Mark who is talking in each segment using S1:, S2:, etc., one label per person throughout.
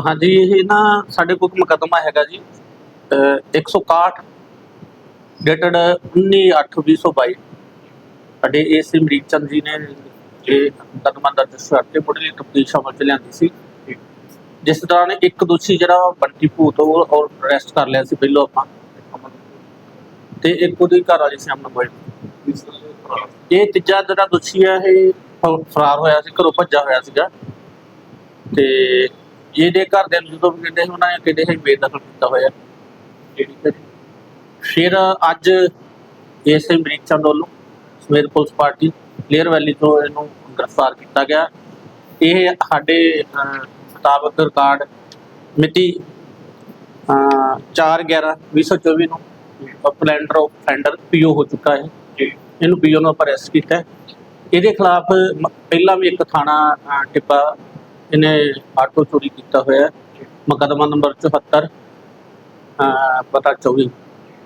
S1: ਹਾਂਜੀ ਇਹ ਨਾ ਸਾਡੇ ਕੋਲ ਇੱਕ ਮੁਕੱਦਮਾ ਹੈਗਾ ਜੀ ਅ, 161 ਡੇਟਡ 19/8/2022 ਸਾਡੇ ਏਸੀ ਮਰੀਕ ਚੰਦ ਜੀ ਨੇ ਇਹ ਮੁਕੱਦਮਾ ਦਰਜ ਕਰਕੇ ਮੁੱਢਲੀ ਤਫਤੀਸ਼ ਅਮਲ ਚ ਲਿਆਂਦੀ ਸੀ। ਜਿਸ ਦੌਰਾਨ ਇੱਕ ਦੋਸ਼ੀ ਜਿਹੜਾ ਬੰਟੀ ਭੂਤ ਉਹ ਔਰ ਅਰੈਸਟ ਕਰ ਲਿਆ ਸੀ ਪਹਿਲੋਂ ਆਪਾਂ। ਤੇ ਇੱਕ ਉਹਦੀ ਘਰ ਵਾਲੀ ਸੀ ਅਮਨ ਗੋਇਲ ਇਹ ਤੀਜਾ ਜਿਹੜਾ ਦੋਸ਼ੀ ਹੈ ਇਹ ਫਰਾਰ ਹੋਇਆ ਸੀ ਘਰੋਂ ਭੱਜਾ ਹੋਇਆ ਸੀਗਾ। ਤੇ ਇਹਦੇ ਘਰ ਦੇ ਜਦੋਂ ਵੀ ਕਹਿੰਦੇ ਸੀ ਉਹਨਾਂ ਨੇ ਕਹਿੰਦੇ ਸੀ ਬੇਦਖਲ ਕੀਤਾ ਹੋਇਆ। ਜਿਹੜੀ ਫਿਰ ਅੱਜ ਏਸੇ ਮਰੀਕ ਚੰਦ ਵੱਲੋਂ ਸਵੇਰ ਪੁਲਿਸ ਪਾਰਟੀ ਕਲੀਅਰ ਵੈਲੀ ਤੋਂ ਇਹਨੂੰ ਗ੍ਰਿਫਤਾਰ ਕੀਤਾ ਗਿਆ। ਇਹ ਸਾਡੇ ਮੁਤਾਬਕ ਰਿਕਾਰਡ ਮਿਤੀ 4/11/2024 ਨੂੰ ਪਲੈਂਡਰ ਆਫ ਫੈਂਡਰ ਪੀਓ ਹੋ ਚੁੱਕਾ ਹੈ। ਇਹਨੂੰ ਪੀਓ ਨੂੰ ਅਰੈਸਟ ਕੀਤਾ। ਇਹਦੇ ਖਿਲਾਫ ਪਹਿਲਾਂ ਵੀ ਇੱਕ ਥਾਣਾ ਟਿੱਪਾ ਇਹਨੇ ਆਟੋ ਚੋਰੀ ਕੀਤਾ ਹੋਇਆ ਹੈ। ਮੁਕੱਦਮਾ ਨੰਬਰ 74 ਪਤਾ 24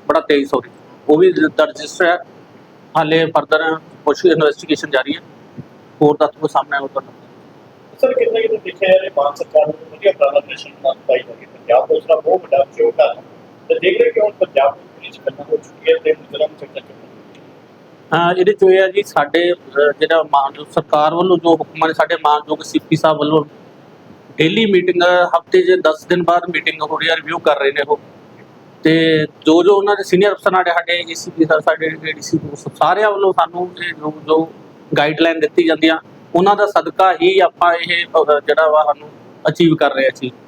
S1: ਬੜਾ 23 ਸੌਰੀ। ਉਹ ਵੀ ਰਜਿਸਟਰ ਹੈ। ਹਾਲੇ ਫਰਦਰ ਪੁੱਛ ਇਨਵੈਸਟੀਗੇਸ਼ਨ ਜਾਰੀ ਹੈ। ਹੋਰ ਤੱਥ ਕੋ ਸਾਹਮਣੇ ਆਉ ਤੁਹਾਨੂੰ।
S2: ਸਰ ਕਿਤੇ ਕਿਤੇ ਦੇਖਿਆ ਜਾ ਰਿਹਾ ਸਰਕਾਰ ਨੂੰ ਵਧੀਆ ਪ੍ਰਾਰਥਨਾ ਨਾਲ ਪਾਈ ਜਾਂਦੀ ਪੰਜਾਬ ਪੁਲਿਸ ਦਾ ਬਹੁਤ ਵੱਡਾ ਸਹਿਯੋਗ ਹੈ ਤੇ ਦੇਖ ਰਹੇ ਕਿ ਹੁਣ ਪੰਜਾਬ ਪੁਲਿਸ ਕਰਨਾ ਹੋ ਚੁੱਕੀ ਹੈ ਤੇ ਮੁਜਰਮ ਚੱਕਰ ਚੱਕਰ
S1: ਇਹਦੇ 'ਚੋਂ ਇਹ ਆ ਜੀ ਸਾਡੇ ਜਿਹੜਾ ਮਾਨਯੋਗ ਸਰਕਾਰ ਵੱਲੋਂ ਜੋ ਹੁਕਮਾਂ ਨੇ, ਸਾਡੇ ਮਾਨਯੋਗ ਸੀਪੀ ਸਾਹਿਬ ਵੱਲੋਂ ਡੇਲੀ ਮੀਟਿੰਗ ਹਫ਼ਤੇ 'ਚ 10 ਦਿਨ ਬਾਅਦ ਮੀਟਿੰਗ ਹੋ ਰਹੀ ਹੈ ਰਿਵਿਊ ਕਰ ਰਹੇ ਨੇ ਉਹ। ਤੇ ਜੋ ਜੋ ਉਹਨਾਂ ਦੇ ਸੀਨੀਅਰ ਅਫਸਰ ਸਾਡੇ ਸਾਡੇ ਏਸੀਪੀ ਸਰ ਸਾਡੇ ਏਡੀਸੀ ਸਾਰਿਆਂ ਵੱਲੋਂ ਸਾਨੂੰ ਇਹ ਜੋ ਜੋ ਗਾਈਡਲਾਈਨ ਦਿੱਤੀ ਜਾਂਦੀਆਂ ਉਹਨਾਂ ਦਾ ਸਦਕਾ ਹੀ ਆਪਾਂ ਇਹ ਜਿਹੜਾ ਵਾ ਸਾਨੂੰ ਅਚੀਵ ਕਰ ਰਹੇ ਸੀ